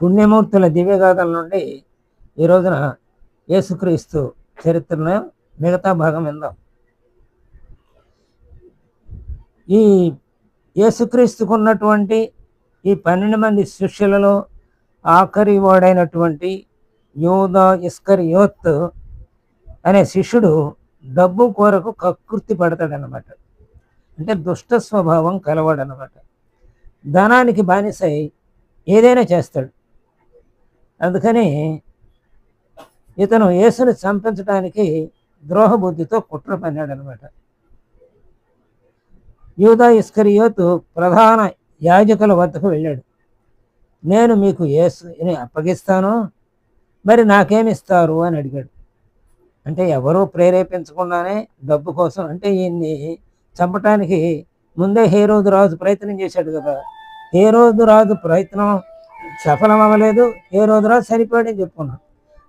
పుణ్యమూర్తుల దివ్యగాథల నుండి ఈ రోజున యేసుక్రీస్తు చరిత్రను మిగతా భాగం విందాం. ఈ యేసుక్రీస్తుకు ఉన్నటువంటి ఈ పన్నెండు మంది శిష్యులలో ఆఖరి వాడైనటువంటి యోధ ఇస్కర్ యోత్ అనే శిష్యుడు డబ్బు కొరకు కకృతి పడతాడనమాట అంటే దుష్ట స్వభావం కలవాడనమాట ధనానికి బానిసై ఏదైనా చేస్తాడు. అందుకని ఇతను యేసుని చంపించడానికి ద్రోహ బుద్ధితో కుట్ర పన్నాడు అనమాట యూదా ఇస్కరియోతు ప్రధాన యాజకుల వద్దకు వెళ్ళాడు. నేను మీకు యేసుని అప్పగిస్తాను మరి నాకేమిస్తారు అని అడిగాడు. అంటే ఎవరూ ప్రేరేపించకుండానే డబ్బు కోసం అంటే ఈయన్ని చంపటానికి ముందే హేరోదు రాజు ప్రయత్నం చేశాడు కదా. హేరోదు రాజు ప్రయత్నం సఫలం అవ్వలేదు హేరోదు రాజు సరిపోయాడని చెప్పుకున్నాం.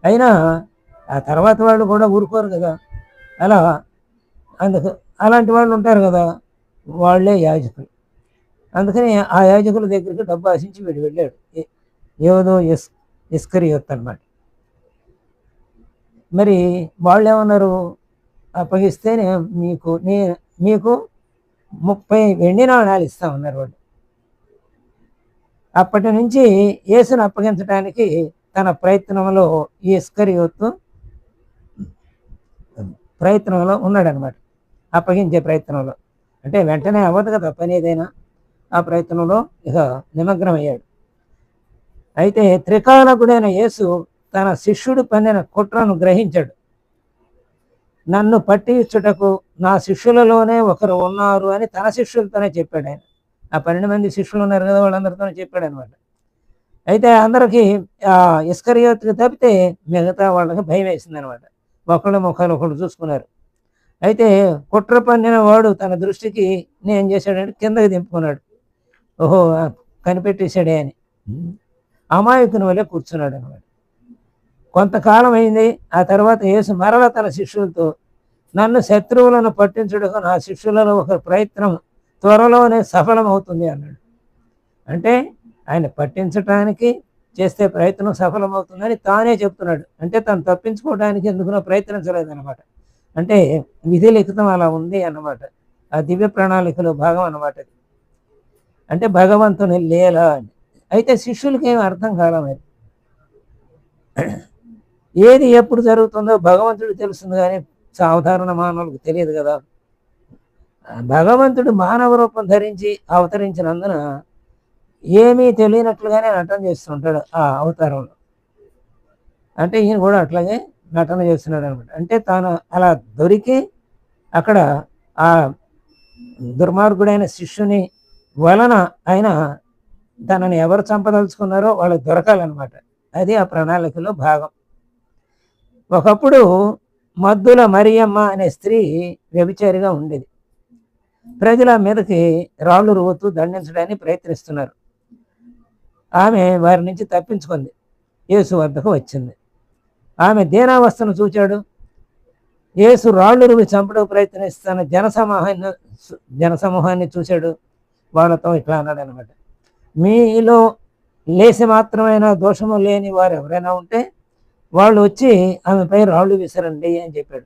అయినా ఆ తర్వాత వాళ్ళు కూడా ఊరుకోరు కదా. అలా అందుకు అలాంటి వాళ్ళు ఉంటారు కదా వాళ్ళే యాజకులు. అందుకని ఆ యాజకుల దగ్గరికి డబ్బు ఆశించి వీడు వెళ్ళాడు. ఏ- ఏదో ఇస్ ఇస్కరియొత్ అనమాట మరి వాళ్ళు ఏమన్నారు అప్పగిస్తేనే మీకు నే మీకు ముప్పై వెండి నాణాలు ఇస్తామన్నారు వాళ్ళు. అప్పటి నుంచి యేసును అప్పగించడానికి తన ప్రయత్నంలో ఈ ఇస్కరియోత్ ప్రయత్నంలో ఉన్నాడనమాట అప్పగించే ప్రయత్నంలో. అంటే వెంటనే అవ్వదు కదా పని ఏదైనా. ఆ ప్రయత్నంలో ఇక నిమగ్నమయ్యాడు. అయితే త్రికాలకుడైన యేసు తన శిష్యుడు పొందిన కుట్రను గ్రహించాడు. నన్ను పట్టించుటకు నా శిష్యులలోనే ఒకరు ఉన్నారు అని తన శిష్యులతోనే చెప్పాడు ఆయన. ఆ పన్నెండు మంది శిష్యులు ఉన్నారు కదా వాళ్ళందరితో చెప్పాడు అనమాట అయితే అందరికీ ఆ ఇస్కరియోత్కి తప్పితే మిగతా వాళ్ళకి భయం వేసింది అనమాట ఒకళ్ళ ముఖాలు ఒకళ్ళు చూసుకున్నారు. అయితే కుట్ర పన్నిన వాడు తన దృష్టికి నేను చేశాడంటే కిందకి దింపుకున్నాడు. ఓహో కనిపెట్టేశాడే అని. అమాయకుని వల్లే కూర్చున్నాడు అనమాట కొంతకాలం అయింది. ఆ తర్వాత యేసు మరల తన శిష్యులతో నన్ను శత్రువులను పట్టించుటకు నా శిష్యులలో ఒక ప్రయత్నం త్వరలోనే సఫలమవుతుంది అన్నాడు. అంటే ఆయన పట్టించటానికి చేస్తే ప్రయత్నం సఫలమవుతుందని తానే చెప్తున్నాడు. అంటే తను తప్పించుకోవడానికి ఎందుకునో ప్రయత్నించలేదన్నమాట. అంటే విధి లిఖితం అలా ఉంది అన్నమాట. ఆ దివ్య ప్రణాళికలో భాగం అన్నమాట అది. అంటే భగవంతుని లేలా అని. అయితే శిష్యులకి ఏమి అర్థం కాలం మరి? ఏది ఎప్పుడు జరుగుతుందో భగవంతుడు తెలుస్తుంది కానీ సాధారణ మానవులకు తెలియదు కదా. భగవంతుడు మానవ రూపం ధరించి అవతరించినందున ఏమీ తెలియనట్లుగానే నటన చేస్తుంటాడు ఆ అవతారంలో. అంటే ఈయన కూడా అట్లాగే నటన చేస్తున్నాడు అనమాట. అంటే తాను అలా దొరికి అక్కడ ఆ దుర్మార్గుడైన శిష్యుని వలన ఆయన తనని ఎవరు చంపదలుచుకున్నారో వాళ్ళకి దొరకాలన్నమాట. అది ఆ ప్రణాళికలో భాగం. ఒకప్పుడు మద్దుల మరియమ్మ అనే స్త్రీ వ్యభిచారిగా ఉండేది. ప్రజల మీదకి రాళ్ళు రువ్వుతూ దండించడానికి ప్రయత్నిస్తున్నారు. ఆమె వారి నుంచి తప్పించుకుంది. యేసు వద్దకు వచ్చింది. ఆమె దీనావస్థను చూచాడు. యేసు రాళ్ళు రువి చంపడం ప్రయత్నిస్తున్న జనసమూహాన్ని జనసమూహాన్ని చూశాడు. వాళ్ళతో ఇట్లా అన్నాడు అనమాట మీలో లేసి మాత్రమైన దోషము లేని వారు ఎవరైనా ఉంటే వాళ్ళు వచ్చి ఆమెపై రాళ్ళు విసరండి అని చెప్పాడు.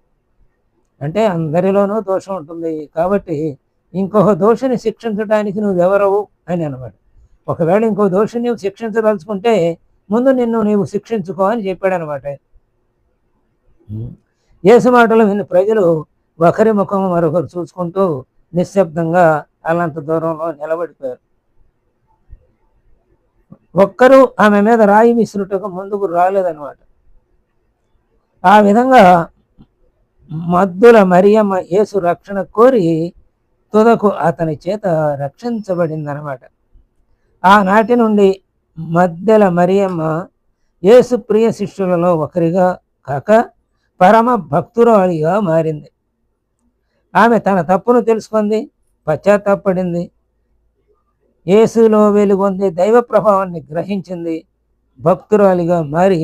అంటే అందరిలోనూ దోషం ఉంటుంది కాబట్టి ఇంకొక దోషిని శిక్షించడానికి నువ్వెవరవు అని అనమాట ఒకవేళ ఇంకో దోషిని నువ్వు శిక్షించదలుచుకుంటే ముందు నిన్ను నీవు శిక్షించుకో అని చెప్పాడు అనమాట యేసు మాటలు విన్న ప్రజలు ఒకరి ముఖం మరొకరు చూసుకుంటూ నిశ్శబ్దంగా అలాంటి దూరంలో నిలబడిపోయారు. ఒక్కరూ ఆమె మీద రాయి విసురుటకు ముందుకు రాలేదన్నమాట ఆ విధంగా మద్దుల మరియమ్మ యేసు రక్షణ కోరి తుదకు అతని చేత రక్షించబడిందనమాట ఆనాటి నుండి మద్దెల మరియమ్మ యేసు ప్రియ శిష్యులలో ఒకరిగా కాక పరమ భక్తురాలిగా మారింది. ఆమె తన తప్పును తెలుసుకుంది పశ్చాత్తాపడింది. యేసులో వెలుగొంది దైవ ప్రభావాన్ని గ్రహించింది భక్తురాలిగా మారి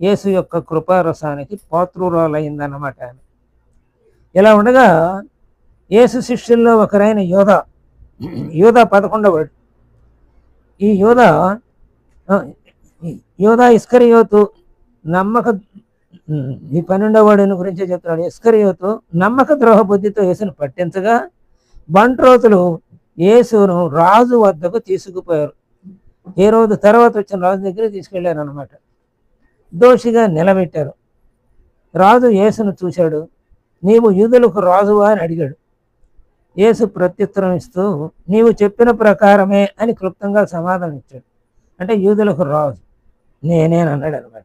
యేసు యొక్క కృపారసానికి పాత్రురాలైందన్నమాట ఇలా ఉండగా యేసు శిష్యుల్లో ఒకరైన యోధ యోధ పదకొండవాడు ఈ యోధ యోధ ఇస్కరియోతు నమ్మక ఈ పన్నెండవ వాడిని గురించే చెప్తున్నాడు. ఇస్కరియోతు నమ్మక ద్రోహ బుద్ధితో యేసును పట్టించగా బంట్రోతులు యేసును రాజు వద్దకు తీసుకుపోయారు. ఏ రోజు తర్వాత వచ్చిన రాజు దగ్గర తీసుకెళ్ళారు అనమాట దోషిగా నిలబెట్టారు. రాజు యేసును చూశాడు. నీవు యూదులకు రాజువా అని అడిగాడు. యేసు ప్రత్యుత్తరం ఇస్తూ నీవు చెప్పిన ప్రకారమే అని క్లుప్తంగా సమాధానం ఇచ్చాడు. అంటే యూదులకు రాజు. నేనేనన్నాడు అనమాట.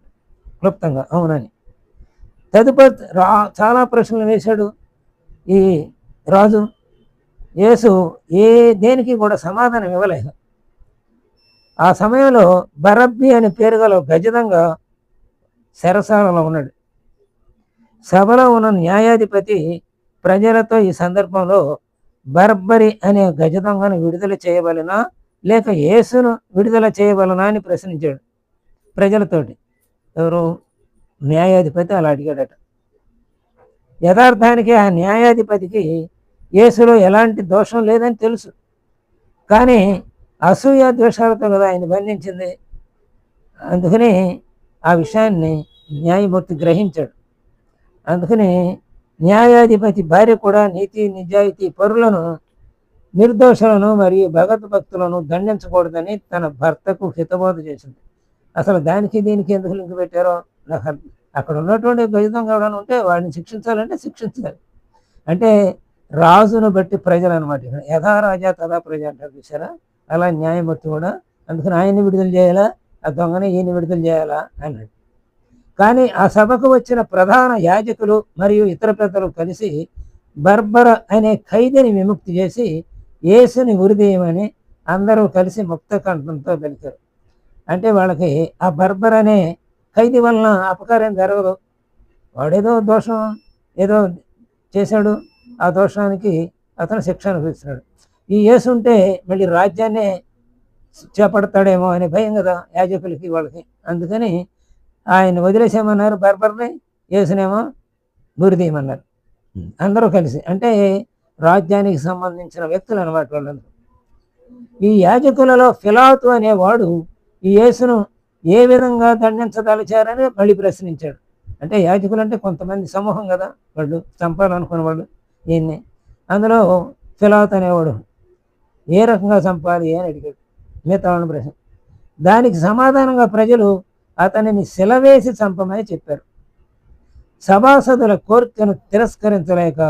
క్లుప్తంగా అవునని. తదుపరి రా చాలా ప్రశ్నలు వేశాడు ఈ రాజు. యేసు ఏ దేనికి కూడా సమాధానం ఇవ్వలేదు. ఆ సమయంలో బరబ్బి అనే పేరు గల గజదంగా శరసాలలో ఉన్నాడు. సభలో ఉన్న న్యాయాధిపతి ప్రజలతో ఈ సందర్భంలో బర్బరి అనే గజదొంగను విడుదల చేయవలనా? లేక యేసును విడుదల చేయవలనా అని ప్రశ్నించాడు ప్రజలతోటి. ఎవరు? న్యాయాధిపతి అలా అడిగాడట. యథార్థానికి ఆ న్యాయాధిపతికి యేసులో ఎలాంటి దోషం లేదని తెలుసు. కానీ అసూయ ద్వేషాలతో కదా ఆయన బంధించింది. అందుకని ఆ విషయాన్ని న్యాయమూర్తి గ్రహించాడు. అందుకని న్యాయాధిపతి భార్య కూడా నీతి నిజాయితీ పరులను నిర్దోషులను మరియు భగవద్భక్తులను దండించకూడదని తన భర్తకు హితబోధ చేసింది. అసలు దానికి దీనికి ఎందుకు లింక్ పెట్టారో నాకు అక్కడ ఉన్నటువంటి గజదం కావడం ఉంటే వాడిని శిక్షించాలంటే శిక్షించాలి. అంటే రాజును బట్టి ప్రజలు అనమాట యథా రాజా తదా ప్రజ అంటారు చూసారా అలా న్యాయమూర్తి కూడా అందుకని ఆయన్ని విడుదల చేయాలా? ఆ దొంగని ఈయన విడుదల చేయాలా? అన్నాడు. కానీ ఆ సభకు వచ్చిన ప్రధాన యాజకులు మరియు ఇతర పెద్దలు కలిసి బర్బర అనే ఖైదీని విముక్తి చేసి యేసుని ఉరిదీయమని అందరూ కలిసి ముక్త కంఠంతో పలికారు అంటే వాళ్ళకి ఆ బర్బర్ అనే ఖైదీ వలన అపకారం జరగదు. వాడేదో దోషం ఏదో చేశాడు ఆ దోషానికి అతను శిక్ష అనుభవిస్తున్నాడు. ఈ యేసు ఉంటే మళ్ళీ రాజ్యాన్నే చేపడతాడేమో అనే భయం కదా యాజకులకి వాళ్ళకి. అందుకని ఆయన వదిలేసేమన్నారు బర్బర్ని యేసునేమో గురిదీయమన్నారు అందరూ కలిసి అంటే రాజ్యానికి సంబంధించిన వ్యక్తులు అనమాట వాళ్ళందరూ. ఈ యాజకులలో ఫిలాతు అనేవాడు ఈ యేసును ఏ విధంగా దండించదలిచారని మళ్ళీ ప్రశ్నించాడు. అంటే యాజకులు అంటే కొంతమంది సమూహం కదా వాళ్ళు చంపాలనుకున్న వాళ్ళు ఈయన్ని. అందులో ఫిలాత్ అనేవాడు ఏ రకంగా చంపాలి అని అడిగాడు. మిగతా వాళ్ళని ప్రశ్న దానికి సమాధానంగా ప్రజలు అతనిని సెలవేసి చంపమని చెప్పారు. సభాసదుల కోర్కెను తిరస్కరించలేక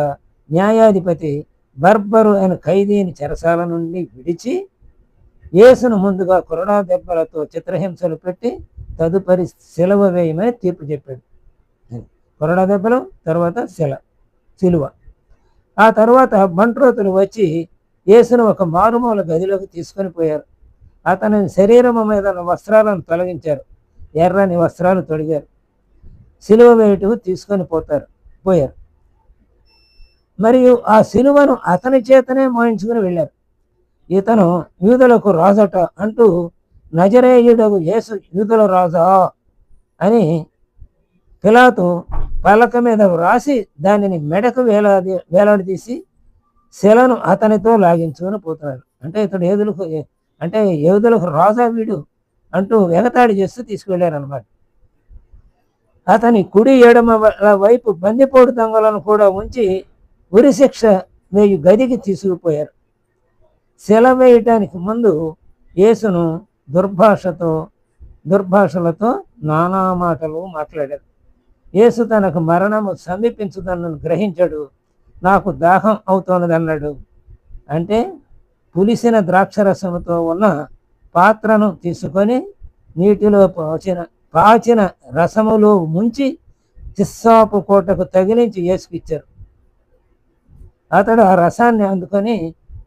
న్యాయాధిపతి బర్బరు అనే ఖైదీని చెరసాల నుండి విడిచి యేసును ముందుగా కొరడా దెబ్బలతో చిత్రహింసలు పెట్టి తదుపరి సెలవు వేయమని తీర్పు చెప్పాడు. కొరడా దెబ్బలు తర్వాత శిల సిలువ. ఆ తర్వాత బంట్రోతులు వచ్చి యేసును ఒక మారుమూల గదిలోకి తీసుకొని పోయారు. అతని శరీరము మీద వస్త్రాలను తొలగించారు. ఎర్రని వస్త్రాలు తొడిగారు. సిలువ వేటుకు తీసుకొని పోతారు పోయారు. మరియు ఆ సిలువను అతని చేతనే మోయించుకుని వెళ్ళారు. ఇతను యూదులకు రాజట అంటూ నజరేయుడకు యేసు యూదుల రాజా అని పిలాతు పలక మీద వ్రాసి దానిని మెడకు వేలాది వేలాడదీసి శిలను అతనితో లాగించుకొని పోతున్నారు అంటే ఇతడు ఏదులకు అంటే యోధులకు రాజా వీడు. అంటూ ఎగతాళి చేస్తూ తీసుకువెళ్ళారనమాట అతని కుడి ఎడమ వైపు బందిపోటు దొంగలను కూడా ఉంచి ఉరిశిక్ష వేయు గదికి తీసుకుపోయారు. శిల వేయటానికి ముందు యేసును దుర్భాషతో దుర్భాషలతో నానా మాటలు మాట్లాడారు. యేసు తనకు మరణము సమీపించుదన్నను గ్రహించడు నాకు దాహం అవుతున్నదన్నాడు అంటే పులిసిన ద్రాక్షరసముతో ఉన్న పాత్రను తీసుకొని నీటిలో పాచిన పాచిన రసములో ముంచి తిస్సాపు కోటకు తగిలించి వేసుకిచ్చారు అతడు ఆ రసాన్ని అందుకొని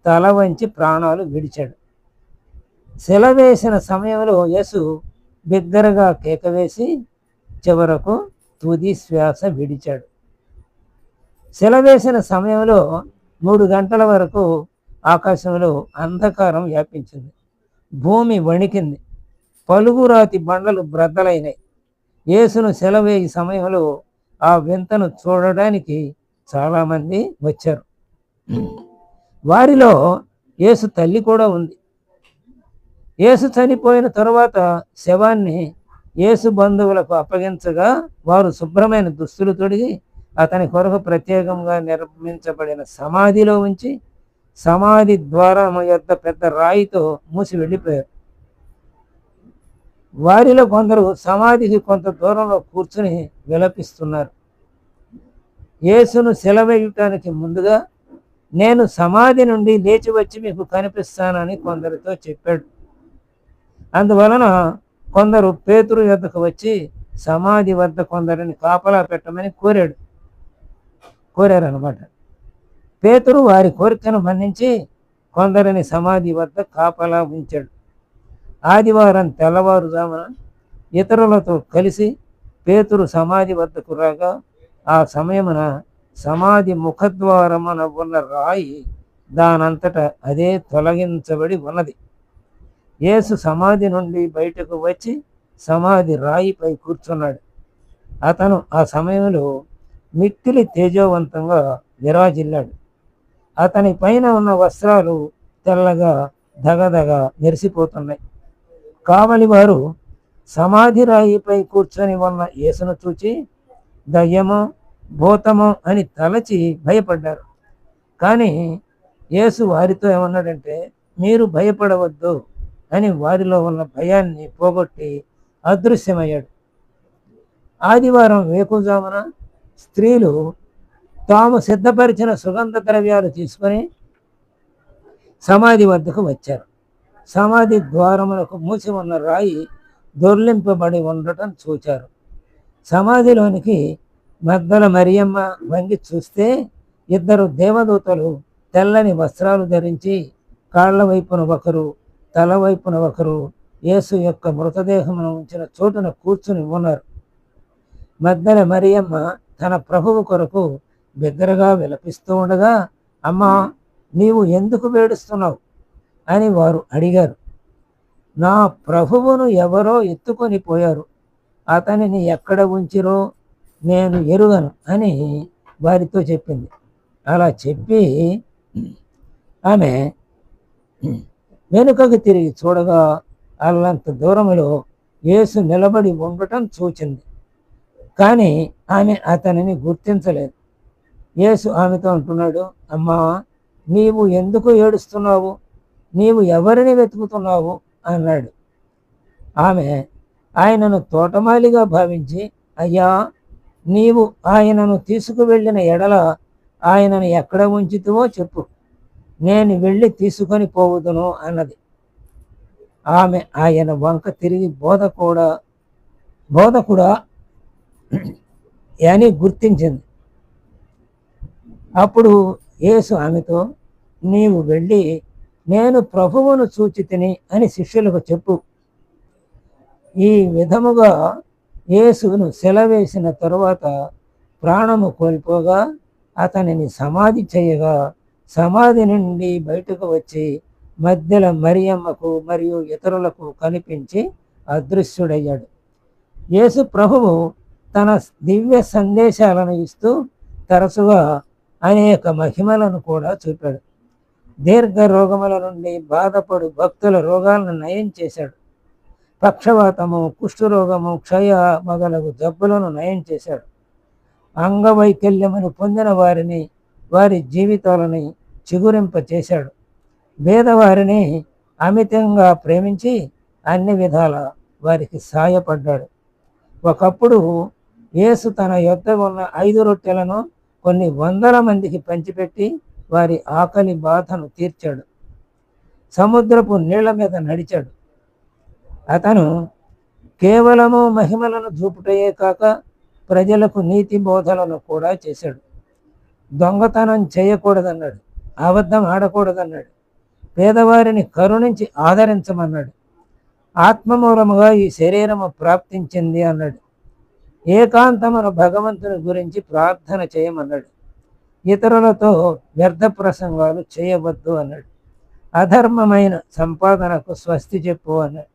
తల వంచి ప్రాణాలు విడిచాడు. సెలవేసిన సమయంలో యేసు బిగ్గరగా కేక వేసి చివరకు తుది శ్వాస విడిచాడు. సెలవేసిన సమయంలో మూడు గంటల వరకు ఆకాశంలో అంధకారం వ్యాపించింది. భూమి వణికింది. పలుగురాతి బండలు బ్రద్దలైనాయి. యేసును సెలవేయి సమయంలో ఆ వింతను చూడడానికి చాలామంది వచ్చారు. వారిలో యేసు తల్లి కూడా ఉంది. యేసు చనిపోయిన తరువాత శవాన్ని యేసు బంధువులకు అప్పగించగా వారు శుభ్రమైన దుస్తులు తొడిగి అతని కొరకు ప్రత్యేకంగా నిర్మించబడిన సమాధిలో ఉంచి సమాధి ద్వారం యొక్క పెద్ద రాయితో మూసి వెళ్ళిపోయారు. వారిలో కొందరు సమాధికి కొంత దూరంలో కూర్చుని విలపిస్తున్నారు. యేసును సెలవేయటానికి ముందుగా నేను సమాధి నుండి లేచి వచ్చి మీకు కనిపిస్తానని కొందరితో చెప్పాడు. అందువలన కొందరు పేతురు వద్దకు వచ్చి సమాధి వద్ద కొందరిని కాపలా పెట్టమని కోరాడు. కోరారనమాట పేతురు వారి కోరికను మన్నించి కొందరిని సమాధి వద్ద కాపలా ఉంచాడు ఆదివారం తెల్లవారుజామున ఇతరులతో కలిసి పేతురు సమాధి వద్దకు రాగా ఆ సమయమున సమాధి ముఖద్వారమున ఉన్న రాయి దానంతట అదే తొలగించబడి ఉన్నది. యేసు సమాధి నుండి బయటకు వచ్చి సమాధి రాయిపై కూర్చున్నాడు. అతను ఆ సమయంలో మిక్కిలి తేజోవంతంగా విరాజిల్లాడు. అతని పైన ఉన్న వస్త్రాలు తెల్లగా దగదగ మెరిసిపోతున్నాయి. కావలి వారు సమాధి రాయిపై కూర్చొని ఉన్న యేసును చూచి దయ్యము భూతము అని తలచి భయపడ్డారు. కానీ యేసు వారితో ఏమన్నాడంటే మీరు భయపడవద్దు అని వారిలో ఉన్న భయాన్ని పోగొట్టి అదృశ్యమయ్యాడు. ఆదివారం వేకుజామున స్త్రీలు తాము సిద్ధపరిచిన సుగంధ ద్రవ్యాలు తీసుకొని సమాధి వద్దకు వచ్చారు. సమాధి ద్వారములకు మూసి ఉన్న రాయి దొర్లింపబడి ఉండటం చూచారు. సమాధిలోనికి మద్దల మరియమ్మ వంగి చూస్తే ఇద్దరు దేవదూతలు తెల్లని వస్త్రాలు ధరించి కాళ్ళ వైపున ఒకరు తల వైపున ఒకరు యేసు యొక్క మృతదేహమును ఉంచిన చోటున కూర్చుని ఉన్నారు. మద్దల మరియమ్మ తన ప్రభువు కొరకు బిగ్గరగా విలపిస్తూ ఉండగా అమ్మా నీవు ఎందుకు వేడుస్తున్నావు? అని వారు అడిగారు. నా ప్రభువును ఎవరో ఎత్తుకొని పోయారు. అతనిని ఎక్కడ ఉంచిరో నేను ఎరుగను అని వారితో చెప్పింది. అలా చెప్పి ఆమె వెనుకకు తిరిగి చూడగా అల్లంత దూరంలో యేసు నిలబడి ఉండటం చూచింది. కానీ ఆమె అతనిని గుర్తించలేదు. యేసు ఆమెతో అంటున్నాడు అమ్మా నీవు ఎందుకు ఏడుస్తున్నావు? నీవు ఎవరిని వెతుకుతున్నావు? అన్నాడు. ఆమె ఆయనను తోటమాలిగా భావించి అయ్యా నీవు ఆయనను తీసుకువెళ్ళిన ఎడల ఆయనను ఎక్కడ ఉంచుతువో చెప్పు. నేను వెళ్ళి తీసుకొని పోవుదును అన్నది. ఆమె ఆయన వంక తిరిగి బోధ కూడా బోధ కూడా అని గుర్తించింది. అప్పుడు యేసు ఆమెతో నీవు వెళ్ళి నేను ప్రభువును సూచితిని అని శిష్యులకు చెప్పు. ఈ విధముగా యేసును సెలవేసిన తరువాత ప్రాణము కోల్పోగా అతనిని సమాధి చేయగా సమాధి నుండి బయటకు వచ్చి మధ్యలో మరియమ్మకు మరియు ఇతరులకు కనిపించి అదృశ్యుడయ్యాడు. యేసు ప్రభువు తన దివ్య సందేశాలను ఇస్తూ తరచుగా అనేక మహిమలను కూడా చూపాడు. దీర్ఘ రోగముల నుండి బాధపడు భక్తుల రోగాలను నయం చేశాడు. పక్షవాతము కుష్ఠరోగము క్షయ మొదలగు జబ్బులను నయం చేశాడు. అంగవైకల్యమును పొందిన వారిని వారి జీవితాలని చిగురింప చేశాడు. పేదవారిని అమితంగా ప్రేమించి అన్ని విధాల వారికి సాయపడ్డాడు. ఒకప్పుడు యేసు తన యొద్ద ఉన్న ఐదు రొట్టెలను కొన్ని వందల మందికి పంచిపెట్టి వారి ఆకలి బాధను తీర్చాడు. సముద్రపు నీళ్ళ మీద నడిచాడు. అతను కేవలము మహిమలను చూపుటయే కాక ప్రజలకు నీతి బోధలను కూడా చేశాడు. దొంగతనం చేయకూడదన్నాడు. అబద్ధం ఆడకూడదన్నాడు. పేదవారిని కరుణించి ఆదరించమన్నాడు. ఆత్మమూలముగా ఈ శరీరము ప్రాప్తించింది అన్నాడు. ఏకాంతమును భగవంతుని గురించి ప్రార్థన చేయమన్నాడు. ఇతరులతో వ్యర్థ ప్రసంగాలు చేయవద్దు అన్నాడు. అధర్మమైన సంపాదనకు స్వస్తి చెప్పు అన్నాడు.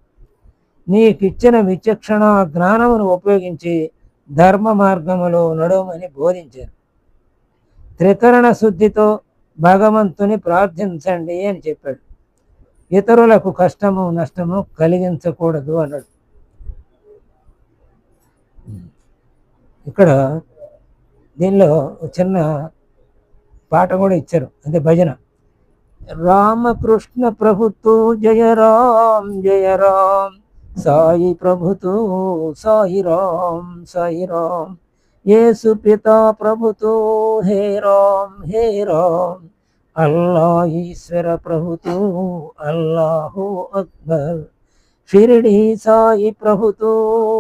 నీకిచ్చిన విచక్షణ జ్ఞానమును ఉపయోగించి ధర్మ మార్గములో నడవమని బోధించారు. త్రికరణ శుద్ధితో భగవంతుని ప్రార్థించండి అని చెప్పాడు. ఇతరులకు కష్టము నష్టము కలిగించకూడదు అన్నాడు. ఇక్కడ దీనిలో చిన్న పాట కూడా ఇచ్చారు. అంటే భజన. రామకృష్ణ ప్రభుతూ జయ రామ్ జయ రామ్. సాయి ప్రభుతూ సాయి రామ్ సాయి రామ్. యేసు పిత ప్రభుతో హే రామ్ హే రామ్. అల్లా ఈశ్వర ప్రభుతూ అల్లాహు అక్బర్. షిరిడి సాయి ప్రభుతో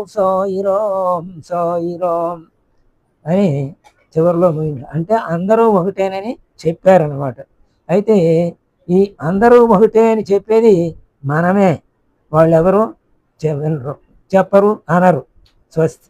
సాయి రామ్ సాయి రామ్ అని చివరిలో ముగింది అంటే అందరూ ఒకటేనని చెప్పారనమాట అయితే ఈ అందరూ ఒకటే అని చెప్పేది మనమే. వాళ్ళెవరు? చెప్పరు అనరు. స్వస్తి.